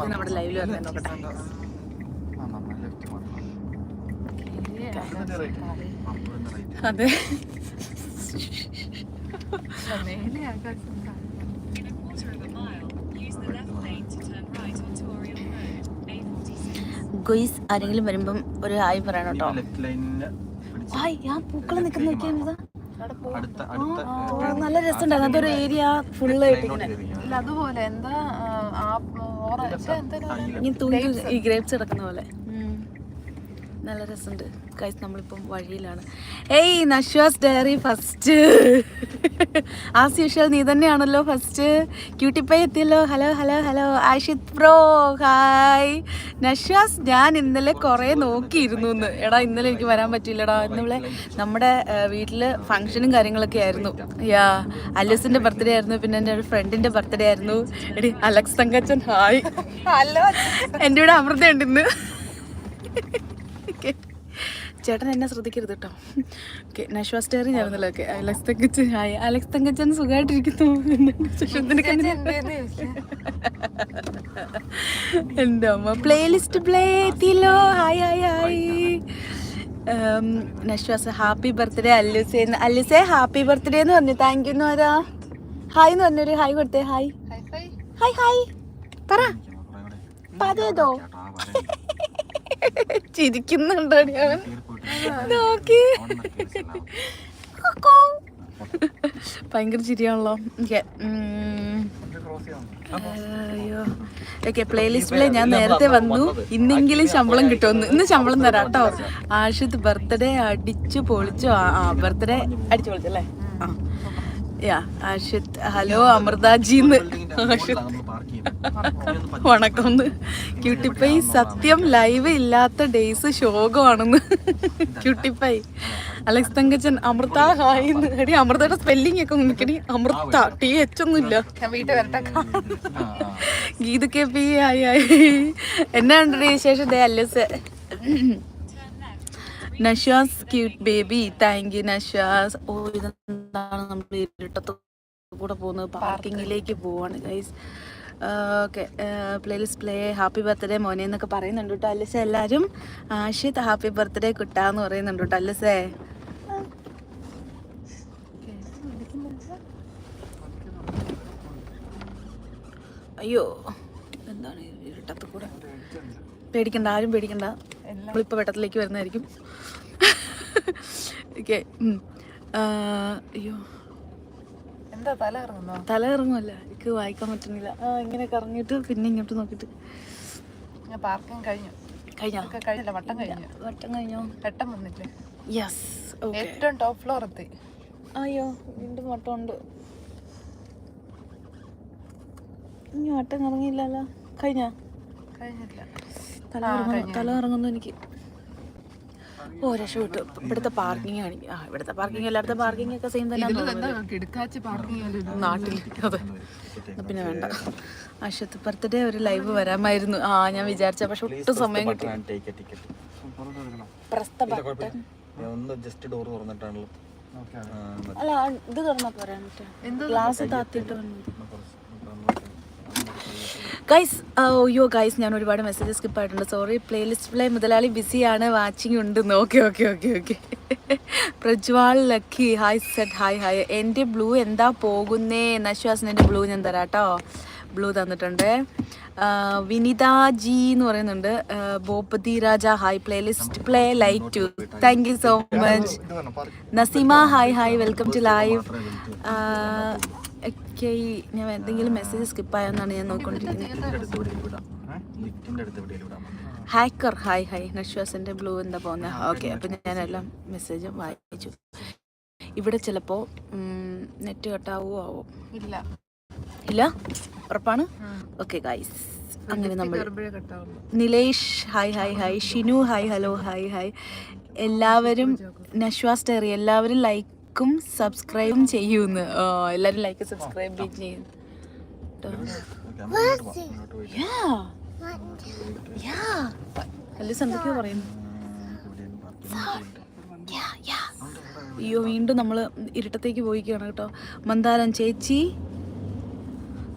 നമ്മുടെ ലൈവിൽ നോക്കട്ടെ. അതെ. മേലെ ആകാശം In a quarter of a mile, use the left lane to turn right onto Oriel Road, A46. ഗൊയ്സ് ആരെങ്കിലും വരുമ്പം ഒരു ഹായ് പറയണം കേട്ടോ ലെഫ്റ്റ് ലൈനിന് ഹായ് ആ പൂക്കൾ നിൽക്കുന്ന അടുത്ത നല്ല രസമുണ്ടായിരുന്നു അതൊരു ഏരിയ ഫുള്ള് ആയിട്ട് ഇങ്ങനെ. അതുപോലെ എന്താ ഓറഞ്ച് ഇങ്ങനെ തൂങ്ങി ഈ ഗ്രേപ്സ് കിടക്കുന്ന പോലെ. നല്ല രസമുണ്ട്. കഴിച്ച് നമ്മളിപ്പം വഴിയിലാണ്. ഏയ് Nashwas diary first as usual നീ തന്നെയാണല്ലോ ഫസ്റ്റ് ക്യൂട്ടിപ്പൈ എത്തിയല്ലോ. Hello hello hello Ashith bro hi Nashwas ഞാൻ ഇന്നലെ കുറേ നോക്കിയിരുന്നു എന്ന് എടാ ഇന്നലെ എനിക്ക് വരാൻ പറ്റിയില്ലടാ. ഇന്നലെ നമ്മുടെ വീട്ടിൽ ഫംഗ്ഷനും കാര്യങ്ങളൊക്കെ ആയിരുന്നു. യാ അലസിന്റെ ബർത്ത്ഡേ ആയിരുന്നു. പിന്നെ എന്റെ ഒരു ഫ്രണ്ടിന്റെ ബർത്ത്ഡേ ആയിരുന്നു. എടി അലക്സ് തങ്കച്ചൻ ഹായ് ഹലോ എന്റെ ഇവിടെ അമൃത ഉണ്ട് ഇന്ന്. Okay. ചേട്ടൻ എന്നെ ശ്രദ്ധിക്കരുത് കേട്ടോ. Okay Nashwas diary ഞാനല്ലോ okay Alex Thankachan. Hi. Alex Thankachan സുഖമായിട്ടിരിക്കുന്നു എന്റെ അമ്മ. പ്ലേലിസ്റ്റ് പ്ലേ എത്തിയല്ലോ hi hi hi. Nashwas happy birthday അല്ലുസേ അല്ലുസേ ഹാപ്പി ബർത്ത്ഡേ എന്ന് പറഞ്ഞു. താങ്ക് യു എന്ന് പറയാ ഹായ് എന്ന് പറഞ്ഞൊരു ഹായ് കൊടുത്തേ. ഹായ് ഹായ് ഹായ് പറ. പതേതോ ചിരിക്കുന്നുണ്ടോ ഞാൻ നോക്കി. ഭയങ്കര ചിരിയാണല്ലോ. ഓക്കെ അയ്യോ. ഓക്കെ പ്ലേലിസ്റ്റിലെ ഞാൻ നേരത്തെ വന്നു. ഇന്നെങ്കിലും ശമ്പളം കിട്ടുമെന്ന്. ഇന്ന് ശമ്പളം തരാം കേട്ടോ. ആഷിത് ബർത്ത്ഡേ അടിച്ചു പൊളിച്ചോ. ആ ബർത്ത്ഡേ അടിച്ചു പൊളിച്ചല്ലേ ആ. ഹലോ അമൃതാജിന്ന് വണക്കം ക്യൂട്ടിപ്പൈ സത്യം ലൈവ് ഇല്ലാത്ത days ശോകമാണെന്ന്. Cutie pie Alex Thankachan Amritha hi എടി അമൃതയുടെ സ്പെല്ലിംഗ് ഒക്കെ നിൽക്കണി അമൃത ടി എച്ച് ഒന്നും ഇല്ല ഞാൻ വീട്ടിൽ വരട്ടെ. Geetha K P hi hi എന്നാ ഉണ്ട് ശേഷം ദേ അല്ലസ് Nashwas cute baby thank you Nashas. ഓ ഇതെന്താണ് നമ്മൾ ഇരുട്ടത്ത് കൂടെ പോകുന്നത്? പാർക്കിങ്ങിലേക്ക് പോവാണ് guys okay playlist play happy birthday മോനെ എന്നൊക്കെ പറയുന്നുണ്ട് കേട്ടോ അല്ലസേ എല്ലാവരും ആഷിത് ഹാപ്പി ബർത്ത്ഡേ കിട്ടാന്ന് പറയുന്നുണ്ട് കേട്ടോ അല്ലസേ അയ്യോ എന്താണ് ഇരുട്ടത്ത് കൂടെ? പേടിക്കണ്ട ആരും പേടിക്കണ്ട. നമ്മളിപ്പോൾ വെട്ടത്തിലേക്ക് വരുന്നതായിരിക്കും. ഓക്കെ അയ്യോ. എന്താ തല ഇറങ്ങുന്നോ തല ഇറങ്ങുമല്ല എനിക്ക് വായിക്കാൻ പറ്റുന്നില്ല. ആ ഇങ്ങനെ കറങ്ങിയിട്ട് പിന്നെ ഇങ്ങോട്ട് നോക്കിട്ട് ഞാൻ പാർക്കിംഗ് കഴിഞ്ഞു. കഴിഞ്ഞോ? കഴിഞ്ഞില്ല. വട്ടം കഴിഞ്ഞു. വട്ടം കഴിഞ്ഞോ? വട്ടം വന്നില്ലേ? യെസ് ഏറ്റവും ടോപ്പ് ഫ്ലോർ എത്തി. അയ്യോ വീണ്ടും വട്ടം ഉണ്ട് ഇനി വട്ടം ഇറങ്ങിയില്ലല്ലോ കഴിഞ്ഞോ? കഴിഞ്ഞില്ല തല ഇറങ്ങുന്നു തല ഇറങ്ങുന്നു. എനിക്ക്. ഓ രക്ഷപ്പെട്ടു. ഇവിടുത്തെ പാർക്കിംഗ് കാണിക്കും ആ ഇവിടുത്തെ പാർക്കിംഗ് എല്ലായിടത്തെ പാർക്കിംഗ് ഒക്കെ സെയിം തന്നെ കിടക്കാച്ച് പാർക്കിംഗ് നാട്ടിൽ അതെ. പിന്നെ വേണ്ട. അശ്വത്ത് ബർത്ത്ഡേ ഒരു ലൈവ് വരാമായിരുന്നു. ആ ഞാൻ വിചാരിച്ച പക്ഷെ ഒട്ടും സമയം കിട്ടി പ്രസ്ത ബട്ടൺ ഒന്ന് ജസ്റ്റ് ഡോർ തുറന്നിട്ടാണല്ലോ. അല്ല ഇത് തുറന്നാ പോരാ ഗ്ലാസ് താത്തിട്ട് ഗൈസ് അയ്യോ ഗൈസ് ഞാൻ ഒരുപാട് മെസ്സേജ് സ്കിപ്പ് ആയിട്ടുണ്ട്. സോറി പ്ലേലിസ്റ്റ് പ്ലേ മുതലാളി ബിസിയാണ് വാച്ചിങ് ഉണ്ട്. Okay okay okay okay Prajwal Lucky hi set hi hi എന്റെ ബ്ലൂ എന്താ പോകുന്നേ? നശ്വാസിന് എന്റെ ബ്ലൂ ഞാൻ തരാം കേട്ടോ ബ്ലൂ തന്നിട്ടുണ്ട് വിനിതാജി എന്ന് പറയുന്നുണ്ട്. Bhupathi Raja hi playlist play light to thank you so much Naseema hi hi welcome to live ഒക്കെ ഞാൻ എന്തെങ്കിലും മെസ്സേജ് സ്കിപ്പ് ആയെന്നാണ് ഞാൻ നോക്കിക്കൊണ്ടിരിക്കുന്നത്. വിടാൻ ഹാക്കർ ഹായ് ഹായ് നശ്വാസിന്റെ ബ്ലൂ എന്താ പോകുന്നത് ഓക്കെ അപ്പം ഞാനെല്ലാം മെസ്സേജ് വായിച്ചു. ഇവിടെ ചിലപ്പോൾ നെറ്റ് കട്ടാവോ ആവോ? ഇല്ല. ഇല്ല? ഉറപ്പാണ്? ഓക്കെ ഗൈസ് അങ്ങനെ നമ്മൾ Nilesh hi hi hi Shinu hi hello hi hi എല്ലാവരും നശ്വാസ് ഡയറി എല്ലാവരും ലൈക്കും സബ്സ്ക്രൈബും ചെയ്യൂന്ന്. എല്ലാരും എല്ലാവരും ലൈക്ക് സബ്സ്ക്രൈബ് ചെയ്യും. എന്തൊക്കെയോ പറയുന്നു. അയ്യോ വീണ്ടും നമ്മൾ ഇരുട്ടത്തേക്ക് പോയിക്കാണ് കേട്ടോ. മന്ദാരം ചേച്ചി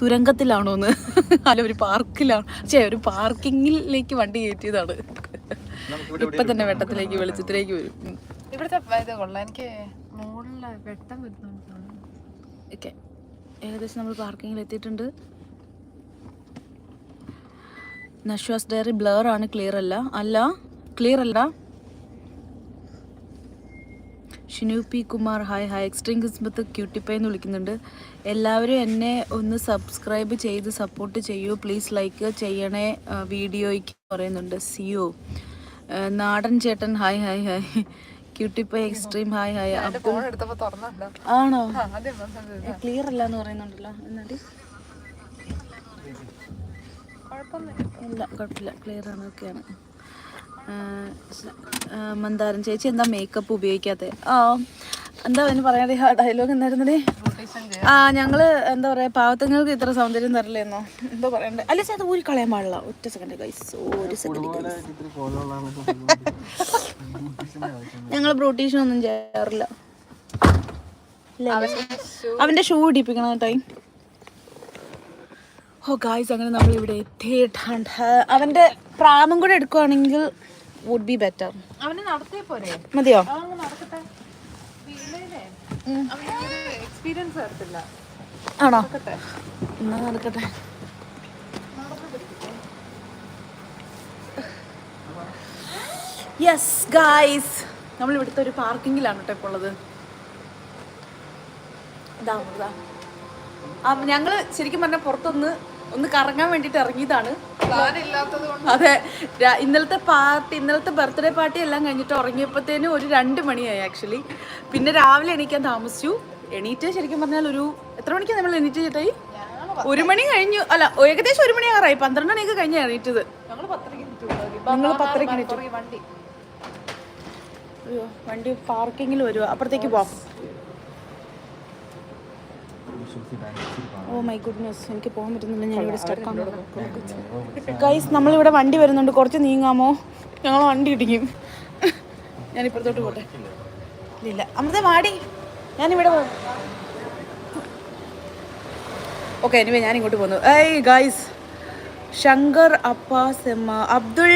തുരങ്കത്തിലാണോന്ന്. അല്ല ഒരു പാർക്കിലാണ്. ചേ ഒരു പാർക്കിങ്ങിലേക്ക് വണ്ടി കയറ്റിയതാണ്. ഇപ്പൊ തന്നെ വെട്ടത്തിലേക്ക് വെളിച്ചത്തിലേക്ക് വരും. ഇവിടുത്തെ ഇത് കൊള്ളാം. എനിക്ക് വെട്ടം വരുന്നുണ്ട് ഏകദേശം നമ്മൾ പാർക്കിങ്ങിൽ എത്തിയിട്ടുണ്ട്. നശ്വാസ് ഡയറി ബ്ലർ ആണ് ക്ലിയർ അല്ല. അല്ല ക്ലിയർ അല്ല. Shinu P Kumar hi hi extreme Kismath cutie pie എന്ന് വിളിക്കുന്നുണ്ട്. എല്ലാവരും എന്നെ ഒന്ന് സബ്സ്ക്രൈബ് ചെയ്ത് സപ്പോർട്ട് ചെയ്യൂ. പ്ലീസ് ലൈക്ക് ചെയ്യണേ വീഡിയോയ്ക്ക് പറയുന്നുണ്ട്. സിയോ നാടൻ ചേട്ടൻ hi hi hi cutie pie extreme hi hi ആണോ? ക്ലിയർ അല്ല എന്ന് പറയുന്നുണ്ടല്ലോ. എന്നിട്ട് ഇല്ല കുഴപ്പമില്ല. ക്ലിയർ ആണ് ഓക്കെയാണ് മന്ദാരം ചേച്ചി എന്താ മേക്കപ്പ് ഉപയോഗിക്കാത്ത? ആ എന്താ അതിന് പറയാതെ ആ ഡയലോഗ് എന്തായിരുന്നേ ആ ഞങ്ങൾ എന്താ പറയാ പാവത്തങ്ങൾക്ക് ഇത്ര സൗന്ദര്യം തരില്ലെന്നോ? എന്താ പറയണ്ടേ അല്ലെ ചേട്ടാ ഊരി കളയാൻ പാടില്ല. ഒറ്റ സെക്കൻഡ് ഒരു സെക്കൻഡ് ഞങ്ങൾ ബ്രൂട്ടീഷൻ ഒന്നും ചെയ്യാറില്ല. അവന്റെ ഷൂ ഇടിപ്പിക്കണം കേട്ടോ. ഓ ഗായ്സ് അങ്ങനെ നമ്മൾ ഇവിടെ എത്തിയിട്ടുണ്ട്. അവന്റെ പ്രാമം കൂടെ എടുക്കുവാണെങ്കിൽ വുഡ് ബി ബെറ്റർ അവന് നടത്തിയ പോരെ? മതിയോ? എക്സ്പീരിയൻസ് ആണോ? നടക്കട്ടെ. എന്നാ നടക്കട്ടെ. യെസ് ഗായ്സ് നമ്മൾ ഇവിടുത്തെ ഒരു പാർക്കിങ്ങിലാണ് കേട്ടോ ഇപ്പോൾ ഉള്ളത് ഇതാ ഇതാ ആ ഞങ്ങൾ ശരിക്കും പറഞ്ഞാൽ പുറത്തൊന്ന് ഒന്ന് കറങ്ങാൻ വേണ്ടിയിട്ട് ഇറങ്ങിയതാണ്. അതെ. ഇന്നലത്തെ പാർട്ടി ഇന്നലത്തെ ബർത്ത്ഡേ പാർട്ടി എല്ലാം കഴിഞ്ഞിട്ട് ഉറങ്ങിയപ്പോഴത്തേനും ഒരു രണ്ട് മണിയായി ആക്ച്വലി. പിന്നെ രാവിലെ എണീക്കാൻ താമസിച്ചു. എണീറ്റ് ശരിക്കും പറഞ്ഞാൽ ഒരു എത്ര മണിക്കാണ് നമ്മൾ എണീറ്റ് ചേട്ടായി? ഒരു മണി കഴിഞ്ഞു. അല്ല ഏകദേശം ഒരു മണിയാറായി പന്ത്രണ്ട് മണിയൊക്കെ കഴിഞ്ഞാണ് എണീറ്റത്. ഞങ്ങൾ പത്രയ്ക്ക് നിങ്ങൾ എണീറ്റു. അയ്യോ വണ്ടി പാർക്കിങ്ങിൽ വരുക അപ്പുറത്തേക്ക് പോ. ഓ മൈ ഗുഡ്നസ് എനിക്ക് പോകാൻ പറ്റുന്നില്ല. ഞാൻ ഇവിടെ സ്റ്റക്കാണ് ഗൈസ് നമ്മളിവിടെ വണ്ടി വരുന്നുണ്ട്. കുറച്ച് നീങ്ങാമോ? ഞങ്ങൾ വണ്ടി ഇടിക്കും. ഞാൻ ഇപ്പുറത്തോട്ട് പോട്ടെ. ഇല്ല, അമൃത വാടി. ഞാനിവിടെ ഓക്കെ എനിവേ ഞാൻ ഇങ്ങോട്ട് പോന്നു. ഏയ് ഗൈസ് ശങ്കർ അപ്പ സെമ്മ അബ്ദുൾ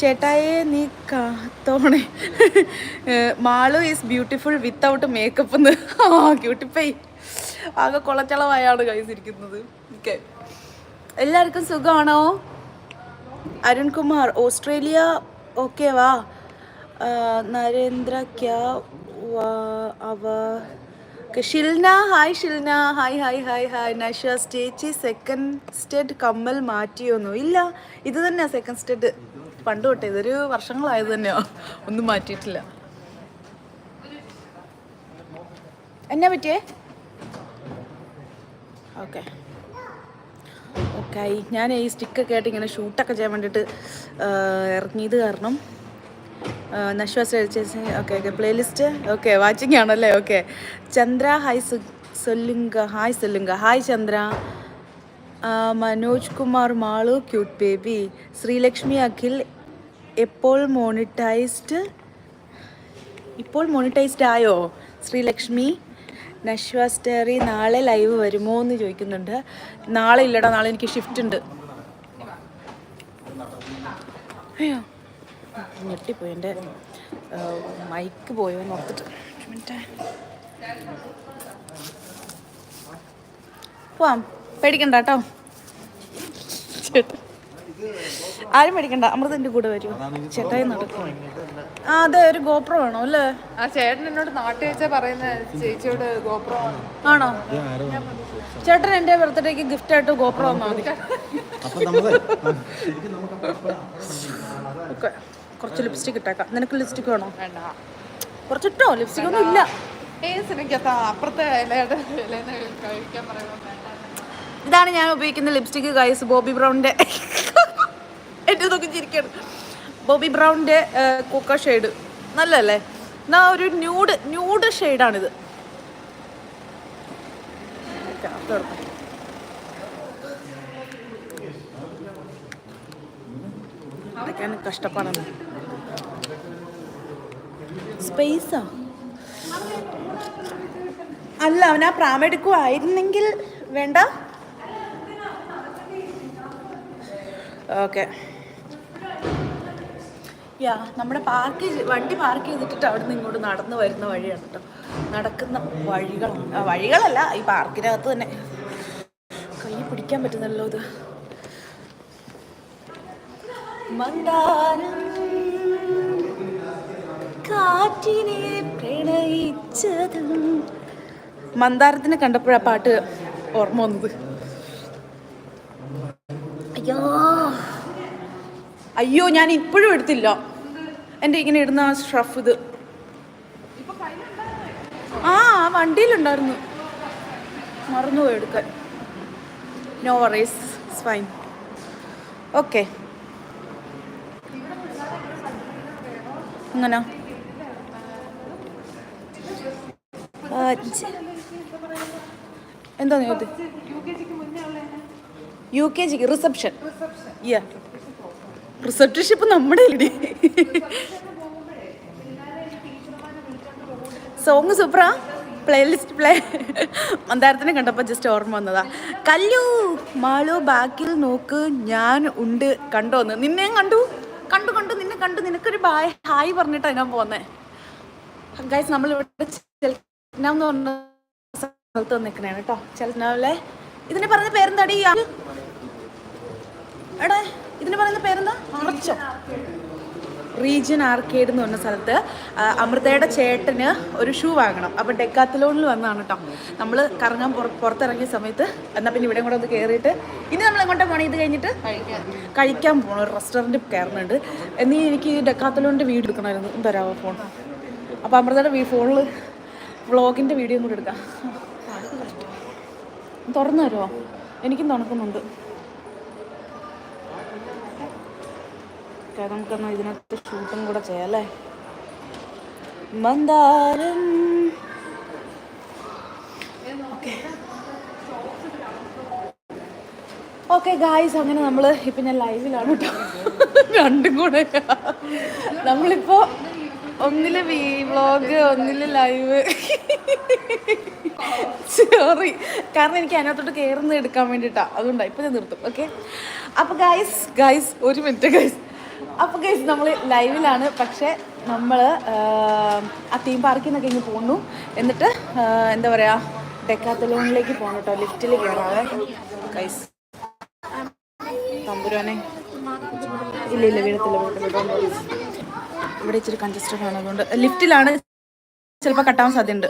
ചേട്ടായെ നീ കാത്തോണേ. Malu is beautiful without makeup എന്ന്. ആ ക്യൂട്ടിപ്പൈ ആകെ കൊളച്ചളവായാണ് കഴിച്ചിരിക്കുന്നത് ഓക്കെ എല്ലാവർക്കും സുഖമാണോ? അരുൺകുമാർ ഓസ്ട്രേലിയ ഓക്കെ വാ. നരേന്ദ്ര ക്യാ അവ. Shilna hi Shilna. Hi hi hi hi നഷ സ്റ്റേച്ചി സെക്കൻഡ് സ്റ്റെഡ് കമ്മൽ മാറ്റിയൊന്നും. ഇല്ല ഇത് തന്നെയാണ് സെക്കൻഡ് സ്റ്റേറ്റ് പണ്ട് തൊട്ടേ ഇതൊരു വർഷങ്ങളായത് തന്നെയോ. ഒന്നും മാറ്റിയിട്ടില്ല. എന്നാ പറ്റിയേ? ഓക്കെ. ഓക്കെ ഞാൻ ഈ സ്റ്റിക്കൊക്കെ ആയിട്ട് ഇങ്ങനെ ഷൂട്ടൊക്കെ ചെയ്യാൻ വേണ്ടിയിട്ട് ഇറങ്ങിയത് കാരണം Nashwas okay okay playlist okay watching ആണല്ലേ ഓക്കെ. ചന്ദ്ര ഹായ് സൊല്ലുങ്ക hi സൊല്ലുങ്ക hi Chandra. Manoj Kumar Malu cute baby. Sreelakshmi Akhil എപ്പോൾ മോണിറ്റൈസ്ഡ്? ഇപ്പോൾ മോണിറ്റൈസ്ഡ് ആയോ? ശ്രീലക്ഷ്മി നശ്വ സ്റ്റേറി നാളെ ലൈവ് വരുമോ എന്ന് ചോദിക്കുന്നുണ്ട്. നാളെ ഇല്ലടാ നാളെ എനിക്ക് ഷിഫ്റ്റ് ഉണ്ട്. അയ്യോ ഞെട്ടിപ്പോയി എന്റെ മൈക്ക് പോയോ നോക്കിട്ട് പോവാം. പേടിക്കണ്ട കേട്ടോ. ആരും പേടിക്കണ്ട അമൃതന്റെ കൂടെ വരുമോ ചേട്ടായി നടക്കും. ആ അതെ ഒരു ഗോപ്രോ വേണോ അല്ലേ? ആ ചേട്ടൻ എന്നോട് നാട്ടിൽ വെച്ചാ പറയുന്ന ചേച്ചിയോട് ഗോപ്രോ ആണോ? ചേട്ടൻ എന്റെ ബർത്ത്ഡേക്ക് ഗിഫ്റ്റ് ആയിട്ട് ഗോപ്രോ മതി. കുറച്ച് ലിപ്സ്റ്റിക് ഇട്ടേക്കാം. നിനക്ക് ലിപ്സ്റ്റിക് വേണോ? വേണ്ട. കുറച്ചിട്ടോ? ലിപ്സ്റ്റിക് ഒന്നും ഇല്ല. ഏത് സിനിമയ്ക്കകത്ത് അപ്പുറത്തെ ഇലയുടെ ഇലേന്ന് കഴിക്കാൻ വേണ്ട ഇതാണ് ഞാൻ ഉപയോഗിക്കുന്ന ലിപ്സ്റ്റിക് ഗൈസ് ബോബി ബ്രൗണിന്റെ എന്റെ നോക്കി ചിരിക്കണം. ബോബി ബ്രൗണിന്റെ കൊക്ക ഷെയ്ഡ് നല്ലല്ലേ എന്നാ ഒരു ന്യൂഡ് ന്യൂഡ് ഷെയ്ഡാണിത് കഷ്ടപ്പാടാണ്. സ്പേസാ അല്ല അവൻ ആ പ്രാമെടുക്കുമായിരുന്നെങ്കിൽ വേണ്ട. ഓക്കെ. യാ നമ്മുടെ പാർക്ക് വണ്ടി പാർക്ക് ചെയ്തിട്ട് അവിടെ നിന്ന് ഇങ്ങോട്ട് നടന്നു വരുന്ന വഴിയാണ് കേട്ടോ നടക്കുന്ന വഴികളാണ് വഴികളല്ല ഈ പാർക്കിനകത്ത് തന്നെ. കൈ പിടിക്കാൻ പറ്റുന്നല്ലോ ഇത്. മന്ദാരം കാറ്റിനെ പ്രണയിച്ചതും. മന്ദാരത്തിനെ കണ്ടപ്പോഴാ പാട്ട് ഓർമ്മ വന്നത്. അയ്യോ. അയ്യോ ഞാൻ ഇപ്പോഴും എടുത്തില്ല. എന്റെ ഇങ്ങനെ ഇടുന്ന ആ ഷ്രഫ് ഇത്. ആ ആ വണ്ടിയിലുണ്ടായിരുന്നു. മറന്നുപോയി എടുക്കാൻ. നോ വറീസ് ഫൈൻ ഓക്കെ അങ്ങനെ എന്താ നീ യു കെ ജി റിസപ്ഷൻ റിസപ്ഷൻഷിപ്പ് നമ്മുടെ ഇടി സോങ് സൂപ്പറാ പ്ലേലിസ്റ്റ് പ്ലേ മന്ദാരത്തിനെ കണ്ടപ്പോൾ ജസ്റ്റ് ഓർമ്മ വന്നതാ. കല്ലു മാളു ബാക്കിൽ നോക്ക് ഞാൻ ഉണ്ട് കണ്ടോ എന്ന്. നിന്നെയും കണ്ടു. കണ്ടു കണ്ടു നിന്നെ കണ്ടു. നിനക്കൊരു ബായ് ഹായ് പറഞ്ഞിട്ടാണ് ഞാൻ പോന്നേ. ഗൈസ് നമ്മളിവിടെ ചെൽനാം എന്ന് പറഞ്ഞ സ്ഥലത്ത് നിൽക്കണേ കേട്ടോ. ചെൽനാവിലെ ഇതിനെ പറഞ്ഞ പേരെന്താടി? എടാ ഇതിന് പറയുന്ന പേരെന്താ? ആർച്ചോ റീജിയൻ ആർക്കേഡ് എന്ന് പറഞ്ഞ സ്ഥലത്ത് അമൃതയുടെ ചേട്ടന് ഒരു ഷൂ വാങ്ങണം. അപ്പോൾ ഡെക്കാത്തലോണിൽ വന്നതാണ് കേട്ടോ. നമ്മൾ കറങ്ങാൻ പുറ- പുറത്തിറങ്ങിയ സമയത്ത് എന്നാൽ പിന്നെ ഇവിടെ കൂടെ ഒന്ന് കയറിയിട്ട് ഇനി നമ്മൾ എങ്ങോട്ടാ പോകണം ഇത് കഴിഞ്ഞിട്ട് കഴിക്കാൻ പോകണം ഒരു റെസ്റ്റോറന്റിൽ കയറുന്നുണ്ട് എന്നീ എനിക്ക് ഡെക്കാത്തലോണിന്റെ വീഡിയോ എടുക്കണമായിരുന്നു. തരാമോ ഫോൺ അപ്പോൾ അമൃതയുടെ ഫോണിൽ വ്ളോഗിന്റെ വീഡിയോ കൂടെ എടുക്കാം. തുറന്നു തരുമോ എനിക്കും തണുക്കുന്നുണ്ട്. ഓക്കെ നമുക്കൊന്ന് ഇതിനകത്ത് ഷൂട്ടും കൂടെ ചെയ്യാം അല്ലേ? മന്ദാരം. ഓക്കെ ഗായ്സ് അങ്ങനെ നമ്മൾ ഇപ്പം ഞാൻ ലൈവിലാണ് കേട്ടോ രണ്ടും കൂടെ. നമ്മളിപ്പോൾ ഒന്നിൽ വി വ്ളോഗ് ഒന്നിൽ ലൈവ് സോറി കാരണം എനിക്ക് അതിനകത്തോട്ട് കയറുന്ന എടുക്കാൻ വേണ്ടിയിട്ടാണ് അതുകൊണ്ടാണ് ഇപ്പം ഞാൻ നിർത്തും. ഓക്കെ അപ്പോൾ ഗായ്സ് ഗായ്സ് ഒരു മിനിറ്റ് ഗായ്സ് അപ്പോൾ ഗൈസ് നമ്മൾ ലൈവിലാണ് പക്ഷേ നമ്മൾ ആ തീം പാർക്കിൽ നിന്നൊക്കെ ഇങ്ങ് പോന്നു. എന്നിട്ട് എന്താ പറയുക ഡെക്കാത്തലോണിലേക്ക് പോകണം കേട്ടോ. ലിഫ്റ്റിൽ കയറാതെ ഗൈസ് തമ്പുരാനെ. ഇല്ല ഇല്ല വീഴത്തില്ല വീഴത്തില്ല. ഇവിടെ ഇച്ചിരി കൺജസ്റ്റഡ് ആണ് അതുകൊണ്ട് ലിഫ്റ്റിലാണ് ചിലപ്പോൾ കട്ടാൻ സാധ്യതയുണ്ട്.